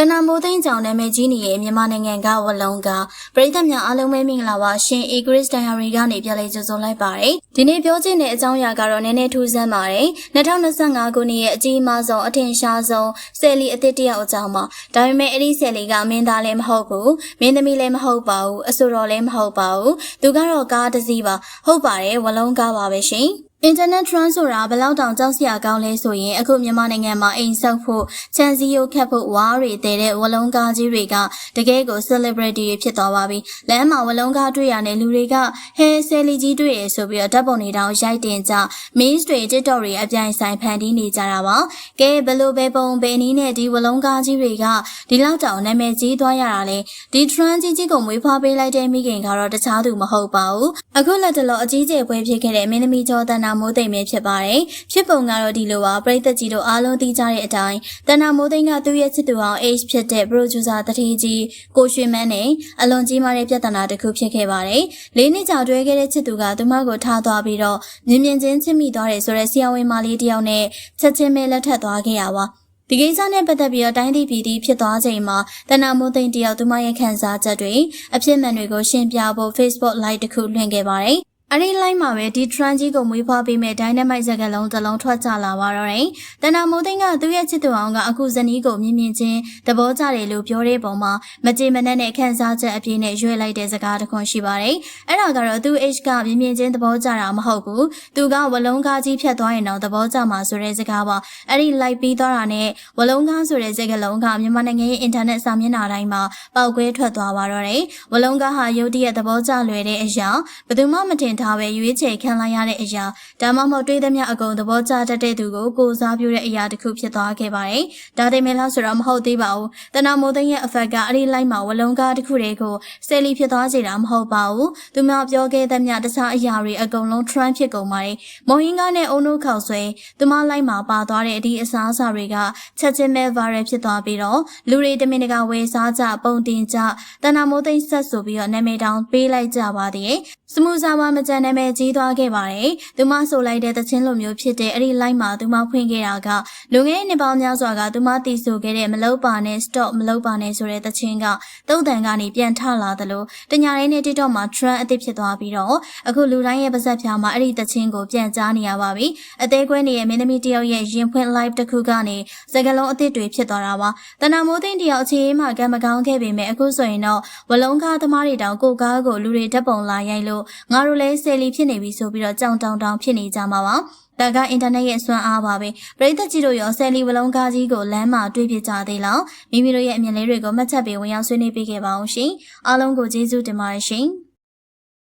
တနမိုးသိန်းကြောင့်နာမည်ကြီးနေတဲ့မြန်မာနိုင်ငံကဝလုံးကပြည်သက်များအားလုံးပဲမင်္ဂလာပါရှင် Egris Diary ကနေပြန်လည်ကြိုဆိုလိုက်ပါတယ်ဒီနေ့ပြောချင်တဲ့အကြောင်းအရာကတော့နည်းနည်းထူးဆန်းပါတယ်2025ခုနှစ်ရဲ့အကြီးအမားဆုံးအထင်ရှားဆုံးဆယ်လီအသစ်တယောက်အကြောင်းပါဒါပေမဲ့အဲ့ဒီဆယ်လီကမင်းသားလည်းမဟုတ်ဘူးမင်းသမီးလည်းမဟုတ်ပါဘူးအဆိုတော်လည်းမဟုတ်ပါဘူးသူကတော့ကားတစ်စီးပါဟုတ်ပါတယ်ဝလုံးကားပါပဲရှင် Internet trend ဆိုတာဘယ်လောက်တောင်ကြောက်စရာကောင်းလဲဆိုရင်အခုမြန်မာနိုင်ငံမှာအိမ်ဆောက်ဖို့ချန်စီယိုခတ်ဖို့ဝါးတွေတဲတဲ့ဝလုံးကားကြီးတွေကတကယ်ကို celebrity တွေဖြစ်သွားပါပြီ။လမ်းမှာဝလုံးကားတွေ့ရတဲ့လူတွေကဟဲဆယ်လီကြီးတွေ့ရဆိုပြီးတော့ဓာတ်ပုံတွေတောင်ရိုက်တင်ကြ memes တွေ TikTok တွေအပြိုင်ဆိုင်ဖန်တီးနေကြတာပါ။ကဲဘယ်လိုပဲပုံဘယ်နည်းနဲ့ဒီဝလုံးကားကြီးတွေကဒီလောက်တောင်နာမည်ကြီးသွားရတာလဲ။ဒီ trend ကြီးကြီးကိုမွေးဖွားပေးလိုက်တဲ့မိခင်ကတော့တခြားသူမဟုတ်ပါဘူး။အခုလက်တလောအကြီးကျယ်ပွဲဖြစ်ခဲ့တဲ့မင်းသမီးကျော်တန်နာမိုးသိမ့်ပဲဖြစ်ပါတယ်။ဖြစ်ပုံကတော့ဒီလိုပါပရိသတ်ကြီးတို့အားလုံးသိကြတဲ့အတိုင်းတန်နာမိုးသိမ့်ကသူ့ရဲ့ချစ်သူအောင် H ဖြစ်တဲ့ producer တတိကြီးကိုရွှေမန်းနဲ့အလွန်ကြီးမားတဲ့ပြဿနာတစ်ခုဖြစ်ခဲ့ပါတယ်။လေးနှစ်ကြာတွဲခဲ့တဲ့ချစ်သူကသူမကိုထားသွားပြီးတော့မြင်မြင်ချင်းချစ်မိသွားတယ်ဆိုတဲ့ဆရာဝန်မလေးတယောက်နဲ့ချက်ချင်းပဲလက်ထပ်သွားခဲ့ရပါဒီကိစ္စနဲ့ပတ်သက်ပြီးတော့တိုင်းပြည်ပြည်ဖြစ်သွားချိန်မှာတနမိုးသိန်းတယောက်သူမရဲ့ခံစားချက်တွေအဖြစ်မှန်တွေကိုရှင်းပြဖို့ Facebook Live တစ်ခုလွှင့်ခဲ့ပါတယ်။ အဲ့ဒီ line မှာပဲဒီ trend ကြီးကိုမွေးဖွားပေးမဲ့ dynamite စကားလုံးတစ်လုံးထွက်ကြလာပါတော့တယ်။တဏ္ဍမိုးသိန်းကသူ့ရဲ့ချစ်သူအောင်ကအခုဇနီးကိုမြင်မြင်ချင်းသဘောကျတယ်လို့ပြောတဲ့ပုံမှာမကြေမနက်နဲ့ခန်းစားချက်အပြည့်နဲ့ရွေးလိုက်တဲ့စကားတစ်ခွန်းရှိပါတယ်။အဲ့ဒါကတော့သူ့ age ကမြင်မြင်ချင်းသဘောကျတာမဟုတ်ဘူး။သူကဝလုံးကားကြီးဖြတ်သွားရင်တော့သဘောကျမှာဆိုတဲ့စကားပါ။အဲ့ဒီ like ပြီးသွားတာနဲ့ဝလုံးကားဆိုတဲ့စကားလုံးကမြန်မာနိုင်ငံရဲ့ internet စာမျက်နှာတိုင်းမှာပေါက်ကွဲထွက်သွားပါတော့တယ်။ဝလုံးကားဟာရုပ်တရက်သဘောကျလွယ်တဲ့အရာဘယ်သူမှမထင်ထားပဲရွေးချယ်ခံလိုက်ရတဲ့အရာဒါမှမဟုတ်တွေးသမျှအကုန်သဘောကျတတ်တဲ့သူကိုကိုစားပြုတဲ့အရာတစ်ခုဖြစ်သွားခဲ့ပါတယ်။ဒါသိမဲ့လားဆိုတော့မဟုတ်သေးပါဘူး။တနာမိုးသိန်းရဲ့ effect ကအဲ့ဒီ line မှာဝလုံးကားတစ်ခုတည်းကိုဆယ်လီဖြစ်သွားစေတာမဟုတ်ပါဘူး။သူများပြောခဲ့သမျှတခြားအရာတွေအကုန်လုံး trend ဖြစ်ကုန်ပါတယ်။မော်ဟင်းကားနဲ့အုံနိုးခေါက်ဆွဲသူမ line မှာပါသွားတဲ့အဒီအစားအစာတွေကချက်ချင်းပဲ viral ဖြစ်သွားပြီးတော့လူတွေတမင်တကာဝယ်စားကြပုံတင်ကြတနာမိုးသိန်းဆက်ဆိုပြီးတော့နာမည်တောင်ပေးလိုက်ကြပါသေးတယ်။စမူစာပါမကြမ်းနာမည်ကြီးသွားခဲ့ပါတယ်။သူမဆိုလိုက်တဲ့သချင်းလိုမျိုးဖြစ်တဲ့အဲ့ဒီ line မှာသူမဖွင့်ခဲ့တာကလူငယ်နှစ်ပေါင်းများစွာကသူမတီးဆိုခဲ့တဲ့မလုတ်ပါနဲ့ stop မလုတ်ပါနဲ့ဆိုတဲ့သချင်းကတုံးတန်ကနေပြန်ထလာသလိုတညာရင်းနဲ့ TikTok မှာ trend အသစ်ဖြစ်သွားပြီးတော့အခုလူတိုင်းရဲ့ပါဇက်ဖြာမှာအဲ့ဒီသချင်းကိုပြန်ကြားနေရပါပြီ။အသေးကွဲနေတဲ့မင်းသမီးတယောက်ရဲ့ရင်ဖွင့် live တစ်ခုကနေစကလုံးအသစ်တွေဖြစ်သွားတာပါ။တဏမိုးသိန်းတယောက်အခြေအေးမှကံမကောင်းခဲ့ပေမဲ့အခုဆိုရင်တော့ဝလုံးကားသမားတွေတောင်ကိုကားကိုလူတွေဓာတ်ပုံလာရိုက်လို့ငါတို့လည်းဆယ်လီဖြစ်နေပြီဆိုပြီးတော့ကြောင်တောင်တောင်ဖြစ်နေကြမှာပါ။ဒါကအင်တာနက်ရဲ့ဆွမ်းအားပါပဲပရိသတ်ကြီးတို့ရောဆယ်လီဝလုံးကားကြီးကိုလမ်းမှာတွေ့ဖြစ်ကြသေးလားမိမိတို့ရဲ့အမြင်လေးတွေကိုမှတ်ချက်ပေးဝင်ရောက်ဆွေးနွေးပေးခဲ့ပါအောင်ရှင်အားလုံးကိုကျေးဇူးတင်ပါတယ်ရှင်